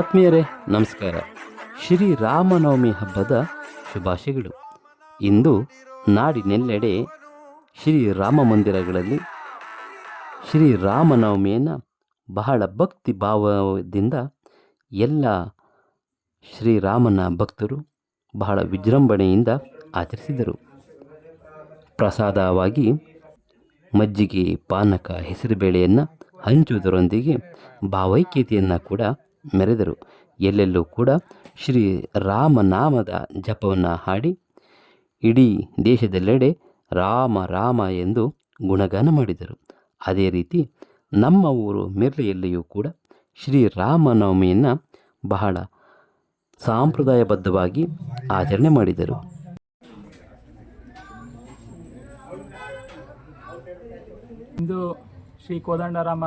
ಆತ್ಮೀಯರೇ ನಮಸ್ಕಾರ. ಶ್ರೀ ರಾಮನವಮಿ ಹಬ್ಬದ ಶುಭಾಶಯಗಳು. ಇಂದು ನಾಡಿನೆಲ್ಲೆಡೆ ಶ್ರೀ ರಾಮ ಮಂದಿರಗಳಲ್ಲಿ ಶ್ರೀ ರಾಮನವಮಿಯನ್ನು ಬಹಳ ಭಕ್ತಿ ಭಾವದಿಂದ ಎಲ್ಲ ಶ್ರೀರಾಮನ ಭಕ್ತರು ಬಹಳ ವಿಜೃಂಭಣೆಯಿಂದ ಆಚರಿಸಿದರು. ಪ್ರಸಾದವಾಗಿ ಮಜ್ಜಿಗೆ ಪಾನಕ ಹೆಸರುಬೇಳೆಯನ್ನು ಹಂಚುವುದರೊಂದಿಗೆ ಭಾವೈಕ್ಯತೆಯನ್ನು ಕೂಡ ಮೆರೆದರು. ಎಲ್ಲೆಲ್ಲೂ ಕೂಡ ಶ್ರೀ ರಾಮನಾಮದ ಜಪವನ್ನು ಹಾಡಿ ಇಡೀ ದೇಶದೆಲ್ಲೆಡೆ ರಾಮ ರಾಮ ಎಂದು ಗುಣಗಾನ ಮಾಡಿದರು. ಅದೇ ರೀತಿ ನಮ್ಮ ಊರು ಮಿರ್ಲೆಯಲ್ಲಿಯೂ ಕೂಡ ಶ್ರೀ ರಾಮನವಮಿಯನ್ನು ಬಹಳ ಸಾಂಪ್ರದಾಯಬದ್ಧವಾಗಿ ಆಚರಣೆ ಮಾಡಿದರು. ಇಂದು ಶ್ರೀ ಕೋದಂಡರಾಮ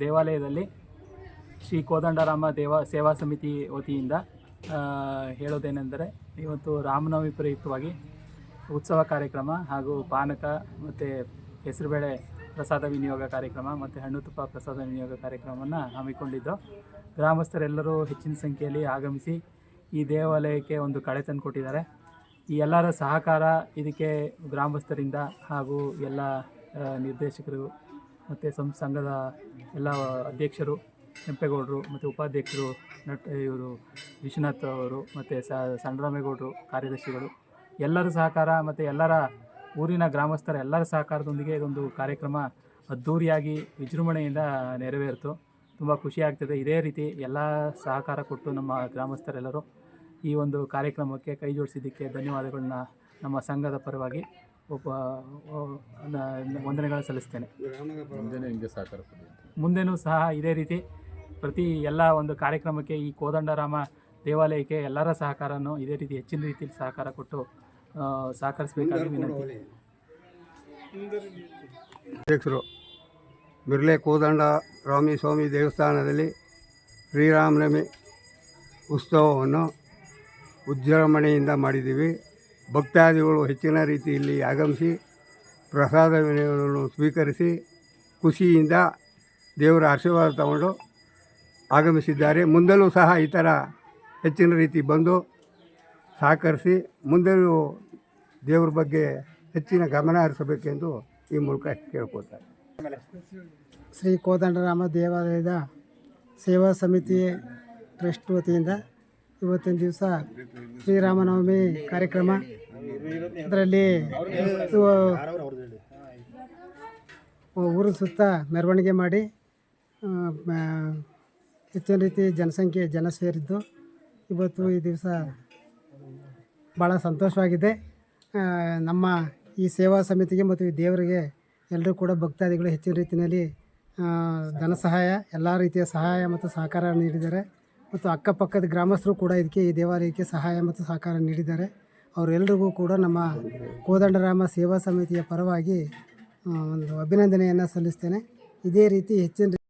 ದೇವಾಲಯದಲ್ಲಿ ಶ್ರೀ ಕೋದಂಡರಾಮ ದೇವ ಸೇವಾ ಸಮಿತಿ ವತಿಯಿಂದ ಹೇಳೋದೇನೆಂದರೆ ಇವತ್ತು ರಾಮನವಮಿ ಪ್ರಯುಕ್ತವಾಗಿ ಉತ್ಸವ ಕಾರ್ಯಕ್ರಮ ಹಾಗೂ ಪಾನಕ ಮತ್ತು ಹೆಸರುಬೇಳೆ ಪ್ರಸಾದ ವಿನಿಯೋಗ ಕಾರ್ಯಕ್ರಮ ಮತ್ತು ಹಣ್ಣು ತುಪ್ಪ ಪ್ರಸಾದ ವಿನಿಯೋಗ ಕಾರ್ಯಕ್ರಮವನ್ನು ಹಮ್ಮಿಕೊಂಡಿದ್ದು. ಗ್ರಾಮಸ್ಥರೆಲ್ಲರೂ ಹೆಚ್ಚಿನ ಸಂಖ್ಯೆಯಲ್ಲಿ ಆಗಮಿಸಿ ಈ ದೇವಾಲಯಕ್ಕೆ ಒಂದು ಕಳೆ ತಂದು ಕೊಟ್ಟಿದ್ದಾರೆ ಈ ಎಲ್ಲರ ಸಹಕಾರ ಇದಕ್ಕೆ ಗ್ರಾಮಸ್ಥರಿಂದ ಹಾಗೂ ಎಲ್ಲ ನಿರ್ದೇಶಕರು ಮತ್ತು ಸಂಘದ ಎಲ್ಲ ಅಧ್ಯಕ್ಷರು ಕೆಂಪೇಗೌಡರು ಮತ್ತು ಉಪಾಧ್ಯಕ್ಷರು ನಟ ಇವರು ವಿಶ್ವನಾಥ್ ಅವರು ಮತ್ತು ಸ ಸಣ್ಣರಾಮೇಗೌಡರು ಕಾರ್ಯದರ್ಶಿಗಳು. ಎಲ್ಲರ ಸಹಕಾರ ಮತ್ತು ಎಲ್ಲರ ಊರಿನ ಗ್ರಾಮಸ್ಥರ ಎಲ್ಲರ ಸಹಕಾರದೊಂದಿಗೆ ಇದೊಂದು ಕಾರ್ಯಕ್ರಮ ಅದ್ಧೂರಿಯಾಗಿ ವಿಜೃಂಭಣೆಯಿಂದ ನೆರವೇರಿತು. ತುಂಬ ಖುಷಿಯಾಗ್ತದೆ ಇದೇ ರೀತಿ ಎಲ್ಲ ಸಹಕಾರ ಕೊಟ್ಟು ನಮ್ಮ ಗ್ರಾಮಸ್ಥರೆಲ್ಲರೂ ಈ ಒಂದು ಕಾರ್ಯಕ್ರಮಕ್ಕೆ ಕೈ ಜೋಡಿಸಿದ್ದಕ್ಕೆ ಧನ್ಯವಾದಗಳನ್ನ ನಮ್ಮ ಸಂಘದ ಪರವಾಗಿ ಒಬ್ಬ ವಂದನೆಗಳನ್ನು ಸಲ್ಲಿಸ್ತೇನೆ. ಮುಂದೆನೂ ಸಹ ಇದೇ ರೀತಿ ಪ್ರತಿ ಎಲ್ಲ ಒಂದು ಕಾರ್ಯಕ್ರಮಕ್ಕೆ ಈ ಕೋದಂಡರಾಮ ದೇವಾಲಯಕ್ಕೆ ಎಲ್ಲರ ಸಹಕಾರನೂ ಇದೇ ರೀತಿ ಹೆಚ್ಚಿನ ರೀತಿಯಲ್ಲಿ ಸಹಕಾರ ಕೊಟ್ಟು ಸಹಕರಿಸಬೇಕಾಗಿ ವಿನಂತಿ. ಅಧ್ಯಕ್ಷರು ಬಿರ್ಲೆ ಕೋದಂಡ ರಾಮಿ ಸ್ವಾಮಿ ದೇವಸ್ಥಾನದಲ್ಲಿ ಶ್ರೀರಾಮನವಮಿ ಉತ್ಸವವನ್ನು ವಿಜೃಂಭಣೆಯಿಂದ ಮಾಡಿದ್ದೀವಿ. ಭಕ್ತಾದಿಗಳು ಹೆಚ್ಚಿನ ರೀತಿಯಲ್ಲಿ ಆಗಮಿಸಿ ಪ್ರಸಾದ ವಿನಯಗಳನ್ನು ಸ್ವೀಕರಿಸಿ ಖುಷಿಯಿಂದ ದೇವರ ಆಶೀರ್ವಾದ ತಗೊಂಡು ಆಗಮಿಸಿದ್ದಾರೆ. ಮುಂದಲೂ ಸಹ ಈ ಥರ ಹೆಚ್ಚಿನ ರೀತಿ ಬಂದು ಸಹಕರಿಸಿ ಮುಂದೆಯೂ ದೇವ್ರ ಬಗ್ಗೆ ಹೆಚ್ಚಿನ ಗಮನ ಹರಿಸಬೇಕೆಂದು ಈ ಮೂಲಕ ಕೇಳ್ಕೊತಾರೆ ಶ್ರೀ ಕೋದಂಡರಾಮ ದೇವಾಲಯದ ಸೇವಾ ಸಮಿತಿ ಟ್ರಸ್ಟ್ ವತಿಯಿಂದ ಇವತ್ತಿನ ದಿವಸ ಶ್ರೀರಾಮನವಮಿ ಕಾರ್ಯಕ್ರಮ. ಅದರಲ್ಲಿ ಊರು ಸುತ್ತ ಮೆರವಣಿಗೆ ಮಾಡಿ ಹೆಚ್ಚಿನ ರೀತಿ ಜನಸಂಖ್ಯೆ ಜನ ಸೇರಿದ್ದು ಇವತ್ತು ಈ ದಿವಸ ಭಾಳ ಸಂತೋಷವಾಗಿದೆ. ನಮ್ಮ ಈ ಸೇವಾ ಸಮಿತಿಗೆ ಮತ್ತು ಈ ದೇವರಿಗೆ ಎಲ್ಲರೂ ಕೂಡ ಭಕ್ತಾದಿಗಳು ಹೆಚ್ಚಿನ ರೀತಿಯಲ್ಲಿ ಧನ ಸಹಾಯ, ಎಲ್ಲ ರೀತಿಯ ಸಹಾಯ ಮತ್ತು ಸಹಕಾರ ನೀಡಿದ್ದಾರೆ. ಮತ್ತು ಅಕ್ಕಪಕ್ಕದ ಗ್ರಾಮಸ್ಥರು ಕೂಡ ಇದಕ್ಕೆ, ಈ ದೇವಾಲಯಕ್ಕೆ ಸಹಾಯ ಮತ್ತು ಸಹಕಾರ ನೀಡಿದ್ದಾರೆ. ಅವರೆಲ್ಲರಿಗೂ ಕೂಡ ನಮ್ಮ ಕೋದಂಡರಾಮ ಸೇವಾ ಸಮಿತಿಯ ಪರವಾಗಿ ಒಂದು ಅಭಿನಂದನೆಯನ್ನು ಸಲ್ಲಿಸ್ತೇನೆ. ಇದೇ ರೀತಿ ಹೆಚ್ಚಿನ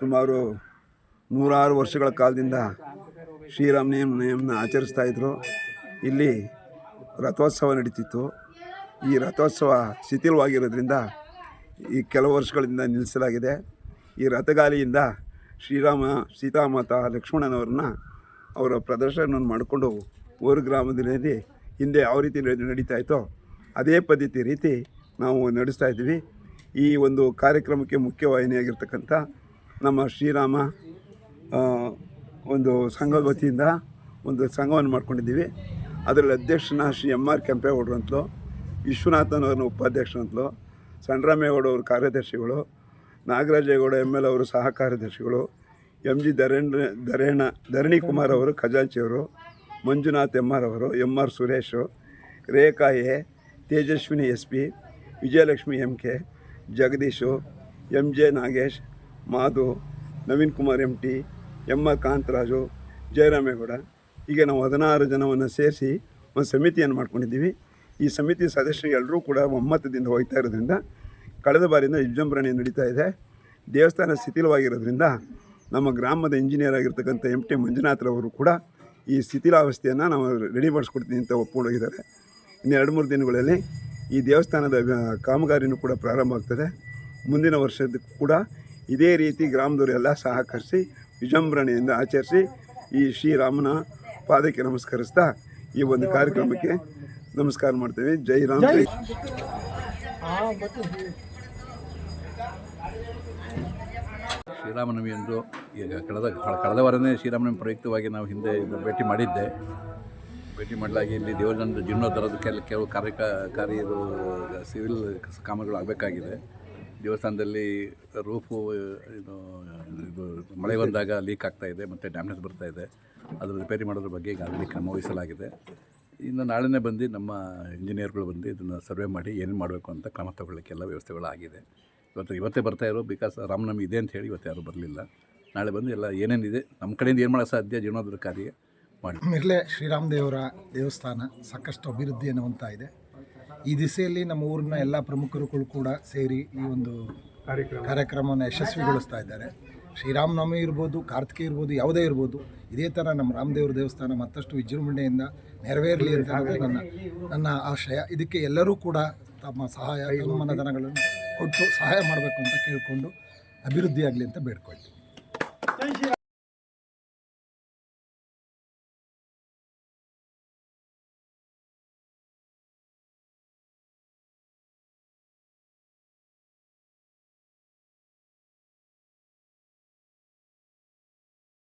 ಸುಮಾರು ನೂರಾರು ವರ್ಷಗಳ ಕಾಲದಿಂದ ಶ್ರೀರಾಮ ನೇಮನ ಆಚರಿಸ್ತಾ ಇದ್ದರು ಇಲ್ಲಿ ರಥೋತ್ಸವ ನಡೀತಿತ್ತು. ಈ ರಥೋತ್ಸವ ಶಿಥಿಲವಾಗಿರೋದ್ರಿಂದ ಈ ಕೆಲವು ವರ್ಷಗಳಿಂದ ನಿಲ್ಲಿಸಲಾಗಿದೆ. ಈ ರಥಗಾಲಿಯಿಂದ ಶ್ರೀರಾಮ, ಸೀತಾಮಾತ ಲಕ್ಷ್ಮಣನವ್ರನ್ನ ಅವರ ಪ್ರದರ್ಶನವನ್ನು ಮಾಡಿಕೊಂಡು ಊರು ಗ್ರಾಮದಲ್ಲಿ ಹಿಂದೆ ಯಾವ ರೀತಿ ನಡೆ- ನಡೀತಾ ಇತ್ತೋ ಅದೇ ಪದ್ಧತಿ ರೀತಿ ನಾವು ನಡೆಸ್ತಾ ಇದ್ದೀವಿ. ಈ ಒಂದು ಕಾರ್ಯಕ್ರಮಕ್ಕೆ ಮುಖ್ಯವಾಹಿನಿಯಾಗಿರ್ತಕ್ಕಂಥ ನಮ್ಮ ಶ್ರೀರಾಮ ಒಂದು ಸಂಘದ ವತಿಯಿಂದ ಒಂದು ಸಂಘವನ್ನು ಮಾಡ್ಕೊಂಡಿದ್ದೀವಿ. ಅದರಲ್ಲಿ ಅಧ್ಯಕ್ಷನ ಶ್ರೀ ಎಂ ಆರ್ ಕೆಂಪೇಗೌಡರು ಅಂತಲೂ, ವಿಶ್ವನಾಥನವ್ರನ್ನ ಉಪಾಧ್ಯಕ್ಷರು ಅಂತಲೂ ಸಣ್ಣರಾಮೇಗೌಡ ಅವರು ಕಾರ್ಯದರ್ಶಿಗಳು ನಾಗರಾಜೇಗೌಡ ಎಂ ಎಲ್ ಅವರು ಸಹ ಕಾರ್ಯದರ್ಶಿಗಳು ಎಂ ಜಿ ಧರೇಂದ್ರ, ಧರೇಣ, ಧರಣಿ ಕುಮಾರ್ ಅವರು ಖಜಾಂಚಿಯವರು, ಮಂಜುನಾಥ್ ಎಂ ಆರ್ ಅವರು M R Suresh, Rekha A, Tejaswini S P Vijayalakshmi M K Jagadish M J Nagesh, Madhu, Naveen Kumar M T M Kantharaju, Jayaramegowda. ಹೀಗೆ ನಾವು ಹದಿನಾರು ಜನವನ್ನು ಸೇರಿಸಿ ಒಂದು ಸಮಿತಿಯನ್ನು ಮಾಡ್ಕೊಂಡಿದ್ದೀವಿ. ಈ ಸಮಿತಿ ಸದಸ್ಯರು ಎಲ್ಲರೂ ಕೂಡ ಒಮ್ಮತದಿಂದ ಹೋಗ್ತಾ ಇರೋದ್ರಿಂದ, ಕಳೆದ ಬಾರಿಯಿಂದ ವಿಜೃಂಭಣೆ ನಡೀತಾ ಇದೆ. ದೇವಸ್ಥಾನ ಶಿಥಿಲವಾಗಿರೋದ್ರಿಂದ ನಮ್ಮ ಗ್ರಾಮದ ಇಂಜಿನಿಯರ್ ಆಗಿರ್ತಕ್ಕಂಥ ಎಂ ಟಿ ಮಂಜುನಾಥ್ರವರು ಕೂಡ ಈ ಶಿಥಿಲಾವಸ್ಥೆಯನ್ನು ನಾವು ರೆಡಿ ಮಾಡಿಸ್ಕೊಡ್ತೀನಿ ಅಂತ ಒಪ್ಕೊಂಡೋಗಿದ್ದಾರೆ ಇನ್ನು ಎರಡು ಮೂರು ದಿನಗಳಲ್ಲಿ ಈ ದೇವಸ್ಥಾನದ ಕಾಮಗಾರಿನೂ ಕೂಡ ಪ್ರಾರಂಭ ಆಗ್ತದೆ. ಮುಂದಿನ ವರ್ಷದ ಕೂಡ ಇದೇ ರೀತಿ ಗ್ರಾಮದವರೆಲ್ಲ ಸಹಕರಿಸಿ ವಿಜೃಂಭಣೆಯಿಂದ ಆಚರಿಸಿ ಈ ಶ್ರೀರಾಮನ ಪಾದಕ್ಕೆ ನಮಸ್ಕರಿಸ್ತಾ ಈ ಒಂದು ಕಾರ್ಯಕ್ರಮಕ್ಕೆ ನಮಸ್ಕಾರ ಮಾಡ್ತೇವೆ. ಜೈ ರಾಮ್. ಜೈ ಶ್ರೀರಾಮನವಮಿಯಂದು ಈಗ ಕಳೆದ ಕಳೆದ ವಾರನೇ ಶ್ರೀರಾಮನವಮಿ ಪ್ರಯುಕ್ತವಾಗಿ ನಾವು ಹಿಂದೆ ಇದು ಭೇಟಿ ಮಾಡಿದ್ದೆ. ಭೇಟಿ ಮಾಡಲಾಗಿ ಇಲ್ಲಿ ದೇವರನ್ನ ಜೀರ್ಣೋದ್ಧರದ ಕೆಲ ಕೆಲವು ಕಾರ್ಯ ಕಾರ್ಯ ಇದು ಸಿವಿಲ್ ಕಾಮಗಳು ಆಗಬೇಕಾಗಿದೆ. ದೇವಸ್ಥಾನದಲ್ಲಿ ರೂಫು ಇದು ಇದು ಮಳೆ ಬಂದಾಗ ಲೀಕ್ ಆಗ್ತಾ ಇದೆ, ಮತ್ತು ಡ್ಯಾಮೇಜ್ ಬರ್ತಾ ಇದೆ. ಅದರ ರಿಪೇರಿ ಮಾಡೋದ್ರ ಬಗ್ಗೆ ಈಗಾಗಲೇ ಕ್ರಮ ವಹಿಸಲಾಗಿದೆ. ಇನ್ನು ನಾಳೆನೇ ಬಂದು ನಮ್ಮ ಇಂಜಿನಿಯರ್ಗಳು ಬಂದು ಇದನ್ನು ಸರ್ವೆ ಮಾಡಿ ಏನೇನು ಮಾಡಬೇಕು ಅಂತ ಕ್ರಮ ತಗೊಳ್ಳೋಕ್ಕೆಲ್ಲ ವ್ಯವಸ್ಥೆಗಳು ಆಗಿದೆ ಇವತ್ತು, ಇವತ್ತೇ ಬರ್ತಾ ಇರೋ ಬಿಕಾಸ್ ರಾಮನವಮಿ ಇದೆ ಅಂತ ಹೇಳಿ ಇವತ್ತು ಯಾರೂ ಬರಲಿಲ್ಲ. ನಾಳೆ ಬಂದು ಎಲ್ಲ ಏನೇನಿದೆ, ನಮ್ಮ ಕಡೆಯಿಂದ ಏನು ಮಾಡೋಕ್ಕೆ ಸಾಧ್ಯ ಜೀವನೋದ್ರ ಕಾರ್ಯ ಮಾಡಿ. ಶ್ರೀರಾಮ ದೇವರ ದೇವಸ್ಥಾನ ಸಾಕಷ್ಟು ಅಭಿವೃದ್ಧಿಯನ್ನು ಹೊಂದ್ತಾ ಇದೆ ಈ ದಿಸೆಯಲ್ಲಿ ನಮ್ಮ ಊರಿನ ಎಲ್ಲ ಪ್ರಮುಖರುಗಳು ಕೂಡ ಸೇರಿ ಈ ಒಂದು ಕಾರ್ಯಕ್ರಮವನ್ನು ಯಶಸ್ವಿಗೊಳಿಸ್ತಾ ಇದ್ದಾರೆ. ಶ್ರೀರಾಮನವಮಿ ಇರ್ಬೋದು ಕಾರ್ತಿಕೆ ಇರ್ಬೋದು ಯಾವುದೇ ಇರ್ಬೋದು ಇದೇ ಥರ ನಮ್ಮ ರಾಮದೇವ್ರ ದೇವಸ್ಥಾನ ಮತ್ತಷ್ಟು ವಿಜೃಂಭಣೆಯಿಂದ ನೆರವೇರಲಿ ಅಂತ ಹೇಳೋದು ನನ್ನ ನನ್ನ ಆಶಯ. ಇದಕ್ಕೆ ಎಲ್ಲರೂ ಕೂಡ ತಮ್ಮ ಸಹಾಯ ತನುಮನಧನಗಳನ್ನು ಕೊಟ್ಟು ಸಹಾಯ ಮಾಡಬೇಕು ಅಂತ ಕೇಳಿಕೊಂಡು ಅಭಿವೃದ್ಧಿಯಾಗಲಿ ಅಂತ ಬೇಡ್ಕೊಳ್ತೀನಿ.